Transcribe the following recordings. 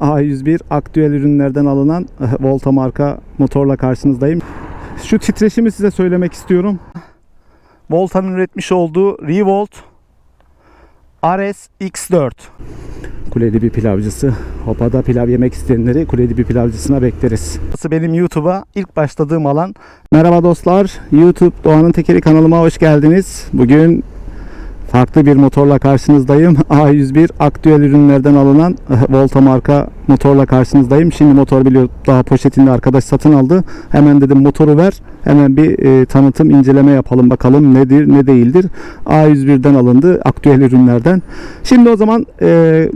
A101 aktüel ürünlerden alınan eh, Volta marka motorla karşınızdayım. Şu titreşimi size söylemek istiyorum. Volta'nın üretmiş olduğu Revolt RS X4. Kuleli bir pilavcısı. Hopada pilav yemek isteyenleri Kuleli bir pilavcısına bekleriz. Benim YouTube'a ilk başladığım alan. Merhaba dostlar. YouTube Doğan'ın Tekeri kanalıma hoş geldiniz. Bugün farklı bir motorla karşınızdayım. A101 aktüel ürünlerden alınan eh, Volta marka motorla karşınızdayım. Şimdi motor biliyor daha poşetinde arkadaş satın aldı. Hemen dedim motoru ver. Hemen bir e, tanıtım inceleme yapalım bakalım nedir ne değildir. A101'den alındı aktüel ürünlerden. Şimdi o zaman e,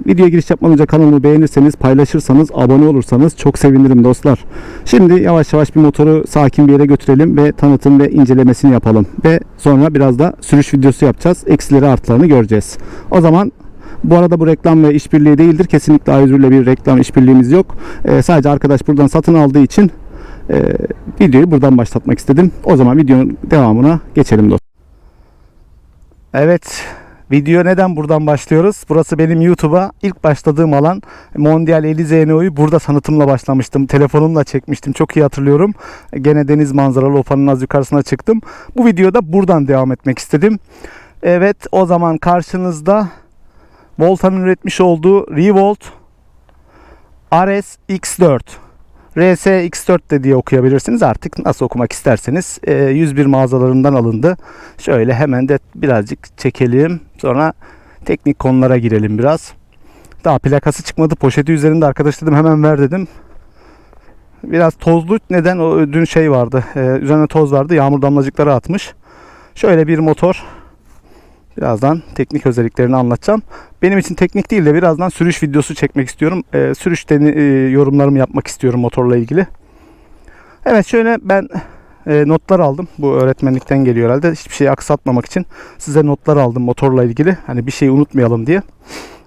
videoya giriş yapmadan önce kanalımı beğenirseniz paylaşırsanız abone olursanız çok sevinirim dostlar. Şimdi yavaş yavaş bir motoru sakin bir yere götürelim ve tanıtım ve incelemesini yapalım. Ve sonra biraz da sürüş videosu yapacağız. Eksileri artlarını göreceğiz. O zaman bu arada bu reklam ve işbirliği değildir. Kesinlikle A101 ile bir reklam işbirliğimiz yok. Ee, sadece arkadaş buradan satın aldığı için e, videoyu buradan başlatmak istedim. O zaman videonun devamına geçelim dostlar. Evet. Video neden buradan başlıyoruz? Burası benim YouTube'a ilk başladığım alan. Mondial 50 ZNO'yu burada tanıtımla başlamıştım. Telefonumla çekmiştim. Çok iyi hatırlıyorum. Gene deniz manzaralı Opa'nın az yukarısına çıktım. Bu videoda buradan devam etmek istedim. Evet o zaman karşınızda Volta'nın üretmiş olduğu Revolt RS X4 RS X4 de diye okuyabilirsiniz artık nasıl okumak isterseniz Ee, 101 mağazalarından alındı. Şöyle hemen de birazcık çekelim sonra teknik konulara girelim biraz. Daha plakası çıkmadı poşeti üzerinde arkadaş dedim hemen ver dedim. Biraz tozlu neden o dün şey vardı ee, üzerine toz vardı yağmur damlacıkları atmış. Şöyle bir motor Birazdan teknik özelliklerini anlatacağım. Benim için teknik değil de birazdan sürüş videosu çekmek istiyorum. Ee, sürüş deni- e, yorumlarımı yapmak istiyorum motorla ilgili. Evet şöyle ben e, notlar aldım. Bu öğretmenlikten geliyor herhalde. Hiçbir şeyi aksatmamak için size notlar aldım motorla ilgili. Hani bir şeyi unutmayalım diye.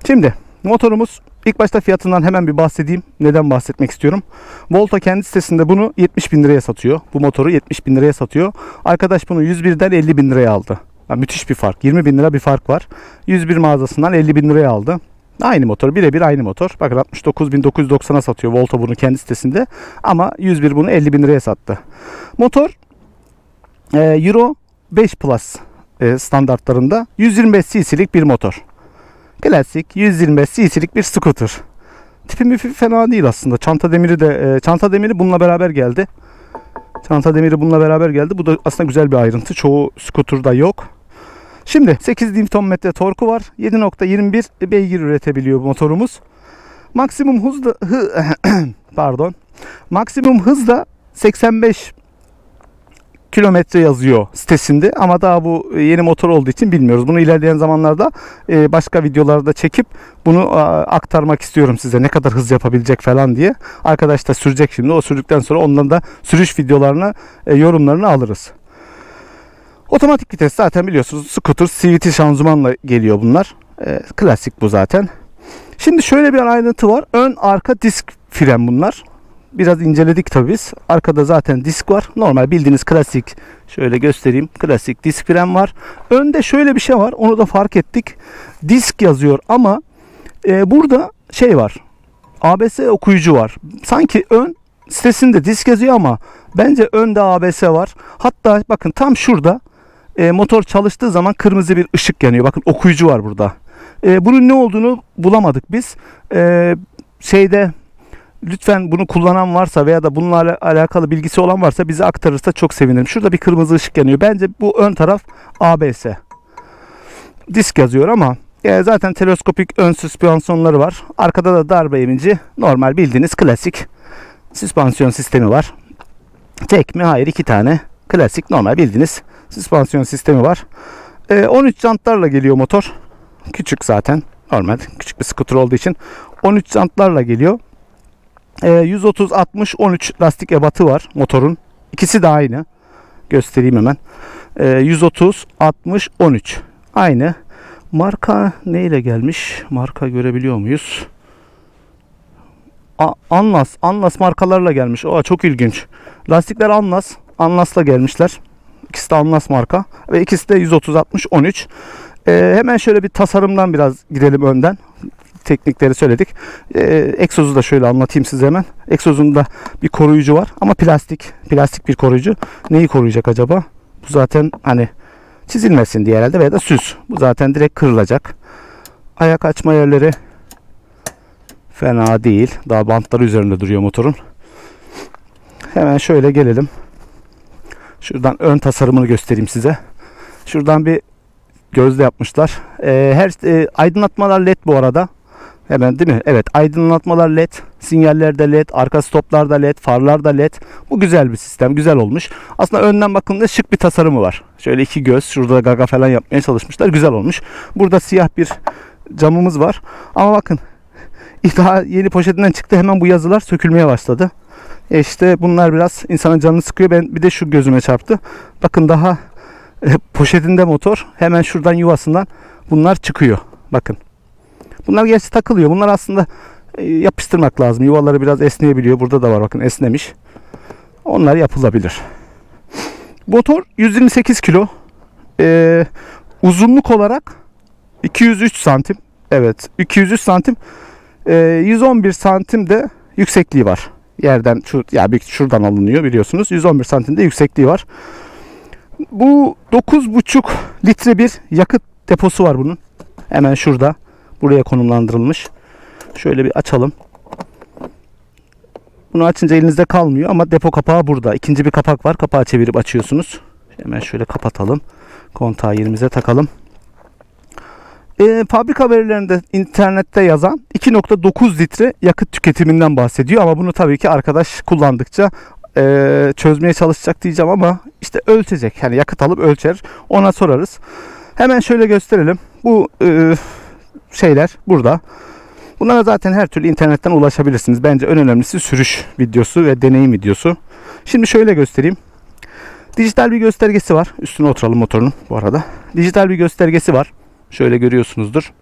Şimdi motorumuz ilk başta fiyatından hemen bir bahsedeyim. Neden bahsetmek istiyorum? Volta kendi sitesinde bunu 70 bin liraya satıyor. Bu motoru 70 bin liraya satıyor. Arkadaş bunu 101'den 50 bin liraya aldı. Ya müthiş bir fark. 20 bin lira bir fark var. 101 mağazasından 50 bin liraya aldı. Aynı motor. Birebir aynı motor. Bakın 69.990'a satıyor Volta bunu kendi sitesinde. Ama 101 bunu 50 bin liraya sattı. Motor e, Euro 5 Plus e, standartlarında 125 cc'lik bir motor. Klasik 125 cc'lik bir scooter. Tipi müfi fena değil aslında. Çanta demiri de e, çanta demiri bununla beraber geldi. Çanta demiri bununla beraber geldi. Bu da aslında güzel bir ayrıntı. Çoğu scooter'da yok. Şimdi 8 Nm torku var. 7.21 beygir üretebiliyor bu motorumuz. Maksimum hız da hı, pardon. Maksimum hız da 85 kilometre yazıyor sitesinde ama daha bu yeni motor olduğu için bilmiyoruz. Bunu ilerleyen zamanlarda e, başka videolarda çekip bunu aktarmak istiyorum size ne kadar hız yapabilecek falan diye. Arkadaş da sürecek şimdi. O sürdükten sonra ondan da sürüş videolarını e, yorumlarını alırız. Otomatik vites zaten biliyorsunuz scooter CVT şanzımanla geliyor bunlar. E, klasik bu zaten. Şimdi şöyle bir ayrıntı var. Ön arka disk fren bunlar. Biraz inceledik tabii biz. Arkada zaten disk var. Normal bildiğiniz klasik şöyle göstereyim. Klasik disk fren var. Önde şöyle bir şey var. Onu da fark ettik. Disk yazıyor ama e, burada şey var. ABS okuyucu var. Sanki ön sitesinde disk yazıyor ama bence önde ABS var. Hatta bakın tam şurada e, motor çalıştığı zaman kırmızı bir ışık yanıyor. Bakın okuyucu var burada. E, bunun ne olduğunu bulamadık biz. E, şeyde lütfen bunu kullanan varsa veya da bununla ala- alakalı bilgisi olan varsa bize aktarırsa çok sevinirim. Şurada bir kırmızı ışık yanıyor. Bence bu ön taraf ABS. Disk yazıyor ama e, zaten teleskopik ön süspansiyonları var. Arkada da darbe emici normal bildiğiniz klasik süspansiyon sistemi var. Tek mi? Hayır iki tane. Klasik normal bildiğiniz süspansiyon sistemi var. E, 13 jantlarla geliyor motor. Küçük zaten. Normal küçük bir scooter olduğu için 13 jantlarla geliyor. E, 130 60 13 lastik ebatı var motorun. İkisi de aynı. Göstereyim hemen. E, 130 60 13. Aynı. Marka neyle gelmiş? Marka görebiliyor muyuz? Anlas, Anlas markalarla gelmiş. O çok ilginç. Lastikler Anlas, Anlas'la gelmişler. İkisi de Anlas marka ve ikisi de 130 60 13. Ee, hemen şöyle bir tasarımdan biraz gidelim önden. Teknikleri söyledik. Ee, egzozu da şöyle anlatayım size hemen. Egzozunda bir koruyucu var ama plastik. Plastik bir koruyucu. Neyi koruyacak acaba? Bu zaten hani çizilmesin diye herhalde veya da süs. Bu zaten direkt kırılacak. Ayak açma yerleri fena değil. Daha bantları üzerinde duruyor motorun. Hemen şöyle gelelim. Şuradan ön tasarımını göstereyim size. Şuradan bir gözle yapmışlar. Ee, her e, aydınlatmalar led bu arada. Hemen değil mi? Evet aydınlatmalar led, sinyaller de led, arka stoplar da led, farlar da led. Bu güzel bir sistem, güzel olmuş. Aslında önden bakıldığında şık bir tasarımı var. Şöyle iki göz, şurada gaga falan yapmaya çalışmışlar. Güzel olmuş. Burada siyah bir camımız var. Ama bakın daha yeni poşetinden çıktı hemen bu yazılar sökülmeye başladı. E işte bunlar biraz insanın canını sıkıyor. Ben bir de şu gözüme çarptı. Bakın daha e, poşetinde motor hemen şuradan yuvasından bunlar çıkıyor. Bakın. Bunlar gerçi takılıyor. Bunlar aslında e, yapıştırmak lazım. Yuvaları biraz esneyebiliyor. Burada da var bakın esnemiş. Onlar yapılabilir. Motor 128 kilo. E, uzunluk olarak 203 santim. Evet 203 santim. E, 111 santim de yüksekliği var. Yerden şu ya bir şuradan alınıyor biliyorsunuz. 111 santimde yüksekliği var. Bu 9,5 litre bir yakıt deposu var bunun. Hemen şurada. Buraya konumlandırılmış. Şöyle bir açalım. Bunu açınca elinizde kalmıyor ama depo kapağı burada. İkinci bir kapak var. Kapağı çevirip açıyorsunuz. Hemen şöyle kapatalım. Kontağı yerimize takalım. E, fabrika verilerinde internette yazan 2.9 litre yakıt tüketiminden bahsediyor ama bunu tabii ki arkadaş kullandıkça e, çözmeye çalışacak diyeceğim ama işte ölçecek. Yani yakıt alıp ölçer. Ona sorarız. Hemen şöyle gösterelim. Bu e, şeyler burada. Bunlara zaten her türlü internetten ulaşabilirsiniz. Bence en önemlisi sürüş videosu ve deneyim videosu. Şimdi şöyle göstereyim. Dijital bir göstergesi var. Üstüne oturalım motorun bu arada. Dijital bir göstergesi var. Şöyle görüyorsunuzdur.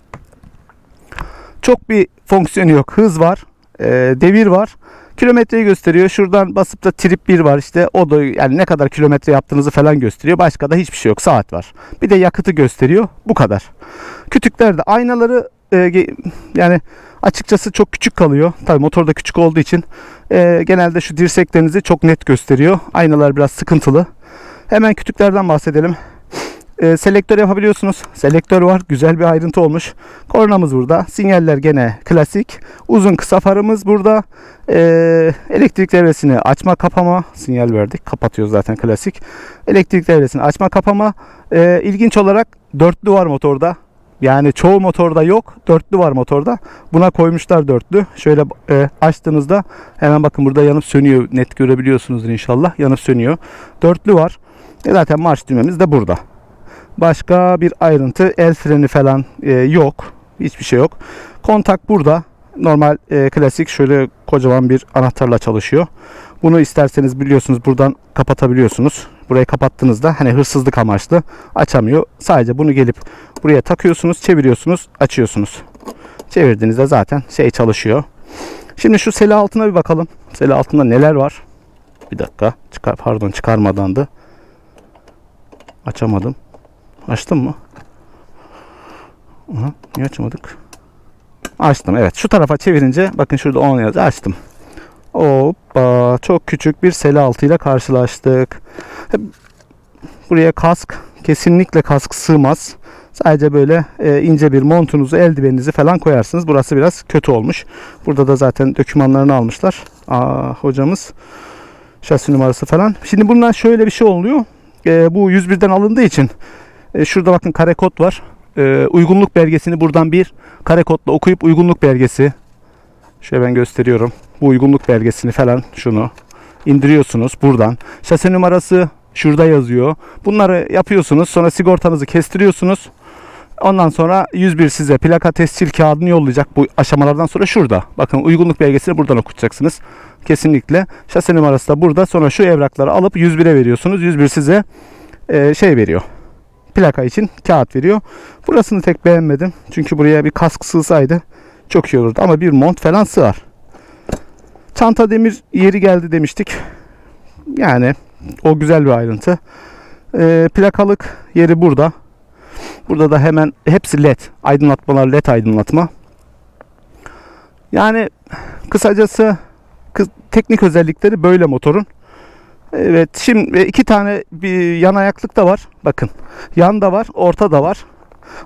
Çok bir fonksiyonu yok. Hız var. e, devir var. Kilometreyi gösteriyor. Şuradan basıp da trip 1 var işte. O da yani ne kadar kilometre yaptığınızı falan gösteriyor. Başka da hiçbir şey yok. Saat var. Bir de yakıtı gösteriyor. Bu kadar. Kütüklerde aynaları e, yani açıkçası çok küçük kalıyor. Tabii motor da küçük olduğu için e, genelde şu dirseklerinizi çok net gösteriyor. Aynalar biraz sıkıntılı. Hemen kütüklerden bahsedelim. E, selektör yapabiliyorsunuz. Selektör var. Güzel bir ayrıntı olmuş. Kornamız burada. Sinyaller gene klasik. Uzun kısa farımız burada. E, elektrik devresini açma kapama. Sinyal verdik. Kapatıyoruz zaten klasik. Elektrik devresini açma kapama. E, ilginç olarak dörtlü var motorda. Yani çoğu motorda yok. Dörtlü var motorda. Buna koymuşlar dörtlü. Şöyle e, açtığınızda hemen bakın burada yanıp sönüyor. Net görebiliyorsunuzdur inşallah. Yanıp sönüyor. Dörtlü var. E zaten marş düğmemiz de burada. Başka bir ayrıntı el freni falan e, yok. Hiçbir şey yok. Kontak burada. Normal e, klasik şöyle kocaman bir anahtarla çalışıyor. Bunu isterseniz biliyorsunuz buradan kapatabiliyorsunuz. Burayı kapattığınızda hani hırsızlık amaçlı açamıyor. Sadece bunu gelip buraya takıyorsunuz, çeviriyorsunuz, açıyorsunuz. Çevirdiğinizde zaten şey çalışıyor. Şimdi şu sele altına bir bakalım. Sele altında neler var? Bir dakika. Çıkar, pardon çıkarmadandı. Açamadım. Açtım mı? Aha, niye açamadık? Açtım evet. Şu tarafa çevirince bakın şurada 10 yazıyor. Açtım. Hoppa çok küçük bir sele altıyla karşılaştık. Hep Buraya kask kesinlikle kask sığmaz. Sadece böyle e, ince bir montunuzu, eldiveninizi falan koyarsınız. Burası biraz kötü olmuş. Burada da zaten dokümanlarını almışlar. Aa, hocamız şasi numarası falan. Şimdi bundan şöyle bir şey oluyor. E, bu 101'den alındığı için e, şurada bakın kare kod var. E, uygunluk belgesini buradan bir kare kodla okuyup uygunluk belgesi şöyle ben gösteriyorum. Bu uygunluk belgesini falan şunu indiriyorsunuz buradan. Şase numarası şurada yazıyor. Bunları yapıyorsunuz. Sonra sigortanızı kestiriyorsunuz. Ondan sonra 101 size plaka tescil kağıdını yollayacak bu aşamalardan sonra şurada. Bakın uygunluk belgesini buradan okutacaksınız. Kesinlikle. Şase numarası da burada. Sonra şu evrakları alıp 101'e veriyorsunuz. 101 size e, şey veriyor. Plaka için kağıt veriyor. Burasını tek beğenmedim. Çünkü buraya bir kask sığsaydı çok iyi olurdu. Ama bir mont falan sığar. Çanta demir yeri geldi demiştik. Yani o güzel bir ayrıntı. Ee, plakalık yeri burada. Burada da hemen hepsi led. Aydınlatmalar led aydınlatma. Yani kısacası kı- teknik özellikleri böyle motorun. Evet şimdi iki tane bir yan ayaklık da var. Bakın yan da var orta da var.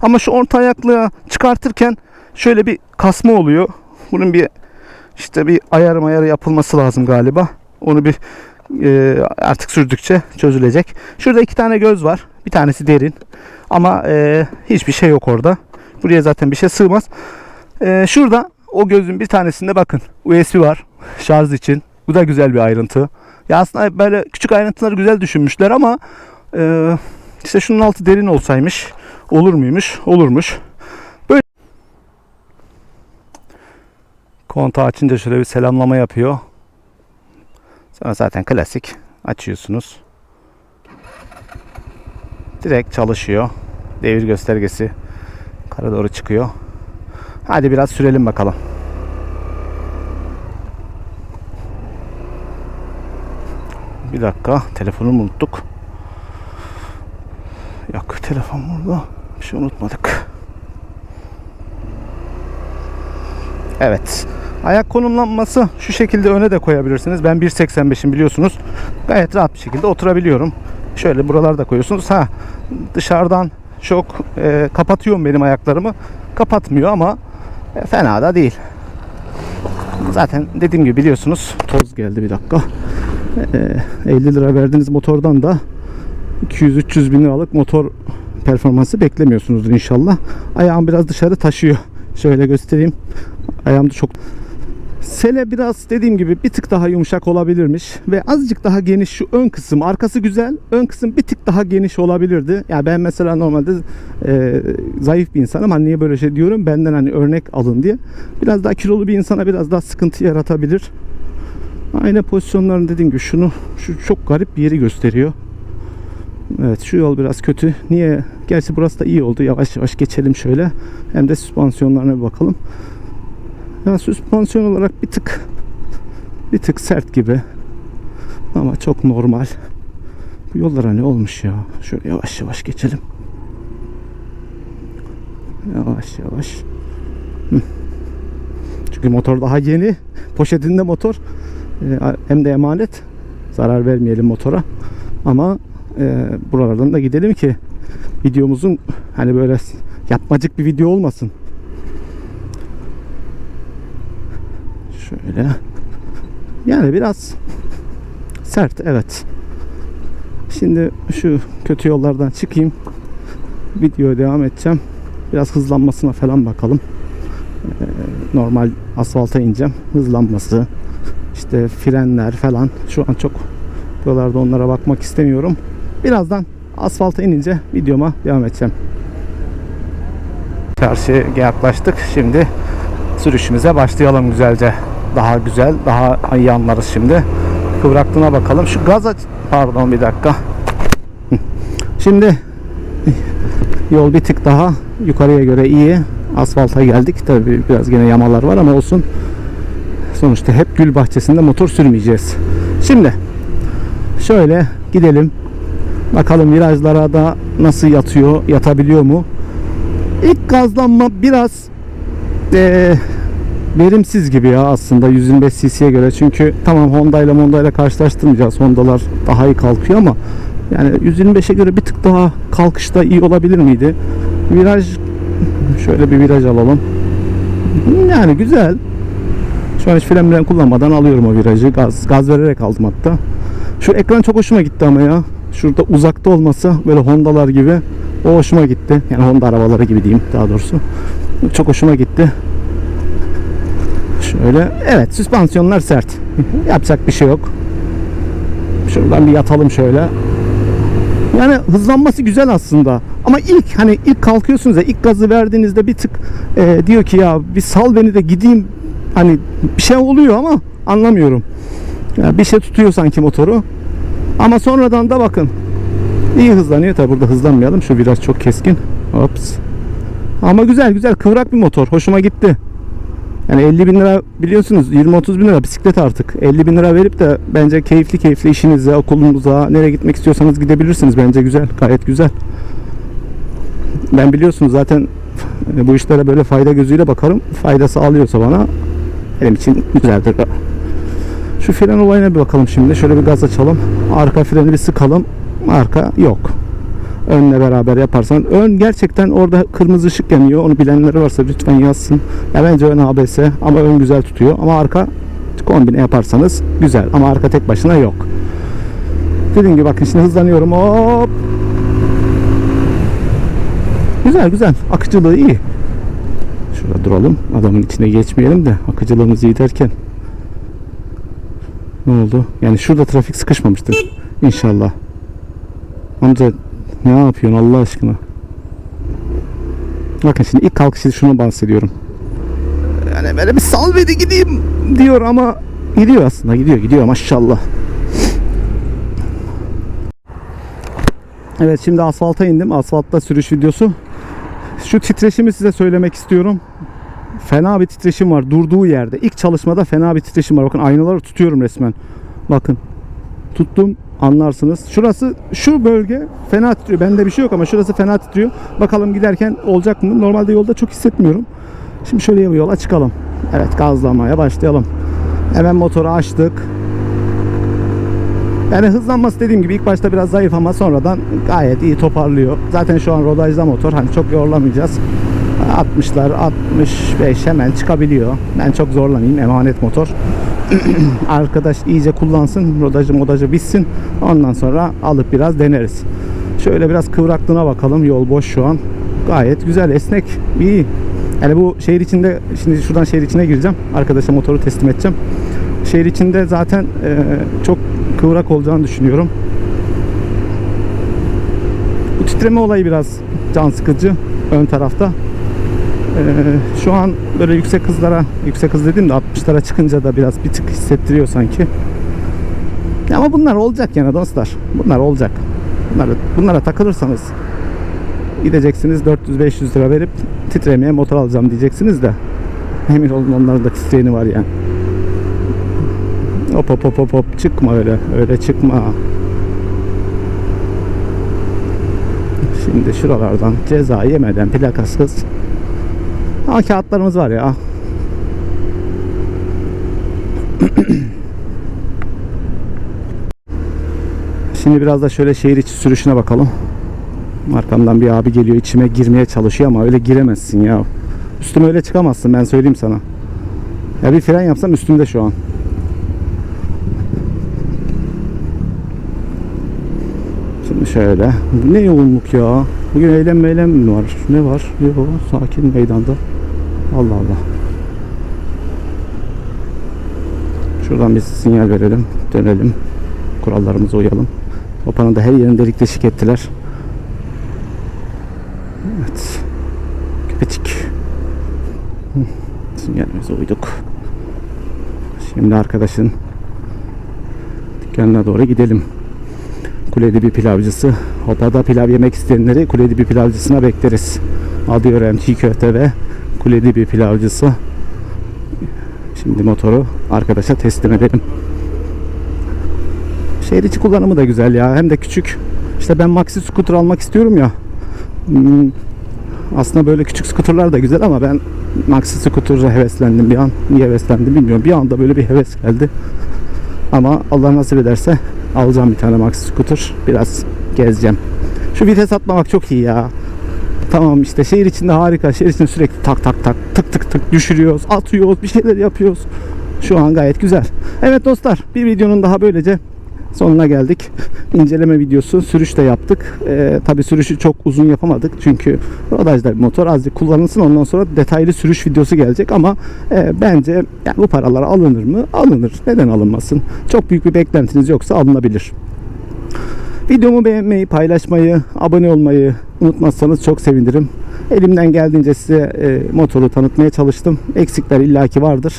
Ama şu orta ayaklığı çıkartırken şöyle bir kasma oluyor. Bunun bir işte bir ayar mayarı yapılması lazım galiba. Onu bir e, artık sürdükçe çözülecek. Şurada iki tane göz var. Bir tanesi derin. Ama e, hiçbir şey yok orada. Buraya zaten bir şey sığmaz. E, şurada o gözün bir tanesinde bakın USB var. Şarj için. Bu da güzel bir ayrıntı. Ya aslında böyle küçük ayrıntıları güzel düşünmüşler ama e, işte şunun altı derin olsaymış olur muymuş? Olurmuş. Böyle kontağı açınca şöyle bir selamlama yapıyor. Sonra zaten klasik açıyorsunuz. Direkt çalışıyor. Devir göstergesi yukarı doğru çıkıyor. Hadi biraz sürelim bakalım. Bir dakika telefonumu unuttuk. Yok telefon burada. Bir şey unutmadık. Evet. Ayak konumlanması şu şekilde öne de koyabilirsiniz. Ben 1.85'im biliyorsunuz. Gayet rahat bir şekilde oturabiliyorum. Şöyle buralarda koyuyorsunuz. Ha dışarıdan çok e, kapatıyorum benim ayaklarımı. Kapatmıyor ama e, fena da değil. Zaten dediğim gibi biliyorsunuz toz geldi bir dakika. E, 50 lira verdiğiniz motordan da 200-300 bin liralık motor performansı beklemiyorsunuzdur inşallah. Ayağım biraz dışarı taşıyor. Şöyle göstereyim. Ayağım da çok Sele biraz dediğim gibi bir tık daha yumuşak olabilirmiş ve azıcık daha geniş şu ön kısım arkası güzel ön kısım bir tık daha geniş olabilirdi. Ya yani ben mesela normalde e, zayıf bir insanım hani niye böyle şey diyorum benden hani örnek alın diye. Biraz daha kilolu bir insana biraz daha sıkıntı yaratabilir. Aynı pozisyonların dediğim gibi şunu şu çok garip bir yeri gösteriyor. Evet şu yol biraz kötü. Niye? Gerçi burası da iyi oldu. Yavaş yavaş geçelim şöyle. Hem de süspansiyonlarına bir bakalım. Ya süspansiyon olarak bir tık bir tık sert gibi. Ama çok normal. Bu yollara ne olmuş ya? Şöyle yavaş yavaş geçelim. Yavaş yavaş. Çünkü motor daha yeni. Poşetinde motor. Ee, hem de emanet. Zarar vermeyelim motora. Ama e, buralardan da gidelim ki videomuzun hani böyle yapmacık bir video olmasın. Şöyle. Yani biraz sert evet. Şimdi şu kötü yollardan çıkayım. Videoya devam edeceğim. Biraz hızlanmasına falan bakalım. Ee, normal asfalta ineceğim. Hızlanması, işte frenler falan. Şu an çok buralarda onlara bakmak istemiyorum. Birazdan asfalta inince videoma devam edeceğim. Çarşıya yaklaştık. Şimdi sürüşümüze başlayalım güzelce. Daha güzel, daha iyi anlarız şimdi. Kıvraklığına bakalım. Şu gaz aç... Pardon bir dakika. Şimdi yol bir tık daha yukarıya göre iyi. Asfalta geldik. Tabii biraz gene yamalar var ama olsun. Sonuçta hep gül bahçesinde motor sürmeyeceğiz. Şimdi şöyle gidelim. Bakalım virajlara da nasıl yatıyor, yatabiliyor mu? İlk gazlanma biraz eee verimsiz gibi ya aslında 125 cc'ye göre. Çünkü tamam Honda ile Honda ile karşılaştırmayacağız. Honda'lar daha iyi kalkıyor ama yani 125'e göre bir tık daha kalkışta iyi olabilir miydi? Viraj şöyle bir viraj alalım. Yani güzel. Şu an hiç fren miren kullanmadan alıyorum o virajı. Gaz, gaz vererek aldım hatta. Şu ekran çok hoşuma gitti ama ya. Şurada uzakta olması böyle Honda'lar gibi o hoşuma gitti. Yani Honda arabaları gibi diyeyim daha doğrusu. Çok hoşuma gitti. Şöyle. Evet süspansiyonlar sert. Yapacak bir şey yok. Şuradan bir yatalım şöyle. Yani hızlanması güzel aslında. Ama ilk hani ilk kalkıyorsunuz ya ilk gazı verdiğinizde bir tık e, diyor ki ya bir sal beni de gideyim. Hani bir şey oluyor ama anlamıyorum. Ya bir şey tutuyor sanki motoru. Ama sonradan da bakın. iyi hızlanıyor. Tabi burada hızlanmayalım. Şu biraz çok keskin. Ops. Ama güzel güzel kıvrak bir motor. Hoşuma gitti. Yani 50 bin lira biliyorsunuz 20-30 bin lira bisiklet artık. 50 bin lira verip de bence keyifli keyifli işinize, okulunuza, nereye gitmek istiyorsanız gidebilirsiniz. Bence güzel, gayet güzel. Ben biliyorsunuz zaten bu işlere böyle fayda gözüyle bakarım. Faydası alıyorsa bana benim için güzeldir. Şu fren olayına bir bakalım şimdi. Şöyle bir gaz açalım. Arka freni bir sıkalım. Arka yok. Önle beraber yaparsan. Ön gerçekten orada kırmızı ışık yanıyor. Onu bilenleri varsa lütfen yazsın. Ya bence ön ABS ama ön güzel tutuyor. Ama arka kombine yaparsanız güzel. Ama arka tek başına yok. Dediğim gibi bakın şimdi hızlanıyorum. Hop. Güzel güzel. Akıcılığı iyi. Şurada duralım. Adamın içine geçmeyelim de akıcılığımız iyi derken. Ne oldu? Yani şurada trafik sıkışmamıştır. İnşallah. Amca ne yapıyorsun Allah aşkına? Bakın şimdi ilk kalkışta şunu bahsediyorum. Yani böyle bir sal beni gideyim diyor ama gidiyor aslında gidiyor gidiyor maşallah. Evet şimdi asfalta indim. Asfaltta sürüş videosu. Şu titreşimi size söylemek istiyorum. Fena bir titreşim var durduğu yerde. İlk çalışmada fena bir titreşim var. Bakın aynaları tutuyorum resmen. Bakın. Tuttum anlarsınız. Şurası şu bölge fena titriyor. Bende bir şey yok ama şurası fena titriyor. Bakalım giderken olacak mı? Normalde yolda çok hissetmiyorum. Şimdi şöyle bir yola çıkalım. Evet gazlamaya başlayalım. Hemen motoru açtık. Yani hızlanması dediğim gibi ilk başta biraz zayıf ama sonradan gayet iyi toparlıyor. Zaten şu an rodajda motor. Hani çok yorulamayacağız. 60'lar 65 hemen çıkabiliyor. Ben çok zorlamayayım. Emanet motor. Arkadaş iyice kullansın. Rodajı modajı bitsin. Ondan sonra alıp biraz deneriz. Şöyle biraz kıvraklığına bakalım. Yol boş şu an. Gayet güzel. Esnek. iyi. Yani bu şehir içinde şimdi şuradan şehir içine gireceğim. Arkadaşa motoru teslim edeceğim. Şehir içinde zaten e, çok kıvrak olacağını düşünüyorum. Bu titreme olayı biraz can sıkıcı ön tarafta. Ee, şu an böyle yüksek hızlara, yüksek hız dediğim de 60'lara çıkınca da biraz bir tık hissettiriyor sanki. Ama bunlar olacak yani dostlar. Bunlar olacak. Bunlara, bunlara takılırsanız gideceksiniz 400-500 lira verip titremeye motor alacağım diyeceksiniz de emin olun onların da titreyeni var yani. Hop hop hop hop hop çıkma öyle. Öyle çıkma. Şimdi şuralardan ceza yemeden plakasız. Ama kağıtlarımız var ya. Şimdi biraz da şöyle şehir içi sürüşüne bakalım. Arkamdan bir abi geliyor içime girmeye çalışıyor ama öyle giremezsin ya. Üstüme öyle çıkamazsın ben söyleyeyim sana. Ya bir fren yapsam üstümde şu an. Şimdi şöyle. Ne yoğunluk ya? Bugün eylem eylem mi var? Ne var? Yok sakin meydanda. Allah Allah. Şuradan bir sinyal verelim. Dönelim. Kurallarımıza uyalım. Hopanın da her yerini delik deşik ettiler. Evet. Köpecik. Hı, Sinyalimize uyduk. Şimdi arkadaşın dükkanına doğru gidelim. Kuledibi pilavcısı. Hopada pilav yemek isteyenleri Kuledibi pilavcısına bekleriz. Adıyorum çiğ köfte ve Kuledibi pilavcısı. Şimdi motoru arkadaşa teslim edelim. Şehir içi kullanımı da güzel ya. Hem de küçük. İşte ben maxi scooter almak istiyorum ya. Hmm, Aslında böyle küçük scooterlar da güzel ama ben maxi scooter'a heveslendim bir an. Niye heveslendim bilmiyorum. Bir anda böyle bir heves geldi. Ama Allah nasip ederse alacağım bir tane maxi scooter. Biraz gezeceğim. Şu vites atmamak çok iyi ya. Tamam işte şehir içinde harika. Şehir içinde sürekli tak tak tak tık tık tık düşürüyoruz, atıyoruz, bir şeyler yapıyoruz. Şu an gayet güzel. Evet dostlar bir videonun daha böylece sonuna geldik. İnceleme videosu sürüş de yaptık. Ee, Tabi sürüşü çok uzun yapamadık. Çünkü rodajda bir motor azıcık kullanılsın. Ondan sonra detaylı sürüş videosu gelecek ama e, bence yani bu paralara alınır mı? Alınır. Neden alınmasın? Çok büyük bir beklentiniz yoksa alınabilir. Videomu beğenmeyi, paylaşmayı, abone olmayı unutmazsanız çok sevinirim. Elimden geldiğince size e, motoru tanıtmaya çalıştım. Eksikler illaki vardır.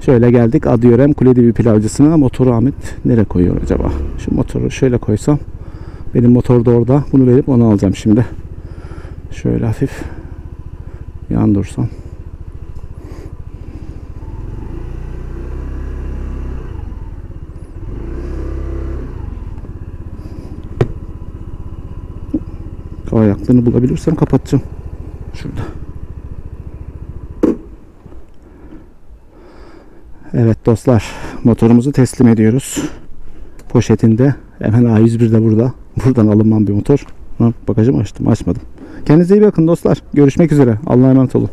Şöyle geldik Adıyorum Kuledibi pilavcısına. Motoru Ahmet nereye koyuyor acaba? Şu motoru şöyle koysam. Benim motor da orada. Bunu verip onu alacağım şimdi. Şöyle hafif yan dursam. Ayaklığını bulabilirsem kapatacağım. Şurada. Evet dostlar motorumuzu teslim ediyoruz. Poşetinde hemen A101 de burada. Buradan alınman bir motor. Ha, bagajımı açtım açmadım. Kendinize iyi bakın dostlar. Görüşmek üzere. Allah'a emanet olun.